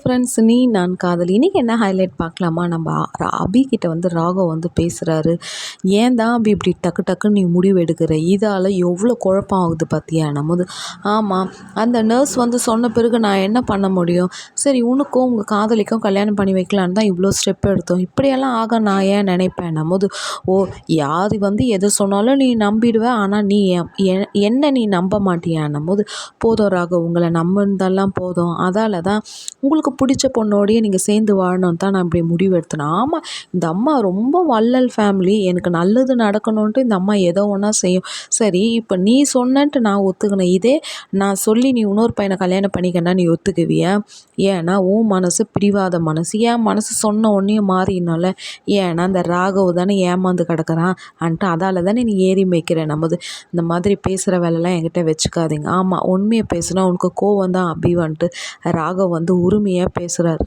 Friends நீ நான் காதல் இன்றைக்கி என்ன ஹைலைட் பார்க்கலாமா? நம்ம அபி கிட்ட வந்து ராகவ் வந்து பேசுகிறாரு ஏன் தான் அபி இப்படி டக்கு டக்குன்னு நீ முடிவு எடுக்கிற? இதால் எவ்வளோ குழப்பம் ஆகுது பார்த்தியா நம்ம ஆமாம் அந்த நர்ஸ் வந்து சொன்ன பிறகு நான் என்ன பண்ண முடியும்? சரி உனக்கும் உங்கள் காதலிக்கும் கல்யாணம் பண்ணி வைக்கலான்னு தான் இவ்வளோ ஸ்டெப் எடுத்தோம். இப்படியெல்லாம் ஆக நான் ஏன் நினைப்பேன்? நம்மது ஓ யார் வந்து எது சொன்னாலும் நீ நம்பிடுவேன் ஆனால் நீ என்ன நீ நம்ப மாட்டியா? நம்மது போதும் ராகவ் உங்களை நம்பினதெல்லாம் போதும். அதால் தான் உங்களுக்கு உங்களுக்கு பிடிச்ச பொண்ணோடையே நீங்கள் சேர்ந்து வாழணும் தான் நான் இப்படி முடிவு எடுத்தேன் ஆமாம் இந்த அம்மா ரொம்ப வள்ளல் ஃபேமிலி எனக்கு நல்லது நடக்கணுன்ட்டு இந்த அம்மா ஏதோ ஒன்றா செய்யும். சரி இப்போ நீ சொன்னன்ட்டு நான் ஒத்துக்கினேன். இதே நான் சொல்லி நீ இன்னொரு பையனை கல்யாணம் பண்ணிக்கன்னா நீ ஒத்துக்குவியா? ஏன்னா உன் மனசு பிடிவாத மனசு. ஏன் மனசு சொன்ன உடனே மாறினால ஏன்னா அந்த ராகவ் தானே ஏமாந்து கிடக்குறான். அன்ட்டு அதால் தானே நீ ஏறி மேய்க்கிற நமது. இந்த மாதிரி பேசுகிற வேலைலாம் என்கிட்ட வச்சுக்காதீங்க. ஆமாம் உண்மையை பேசுனா உனக்கு கோவம் தான் அபிவான்ட்டு. ராகவ் வந்து உரிமை உரிமையாக பேசுகிறார்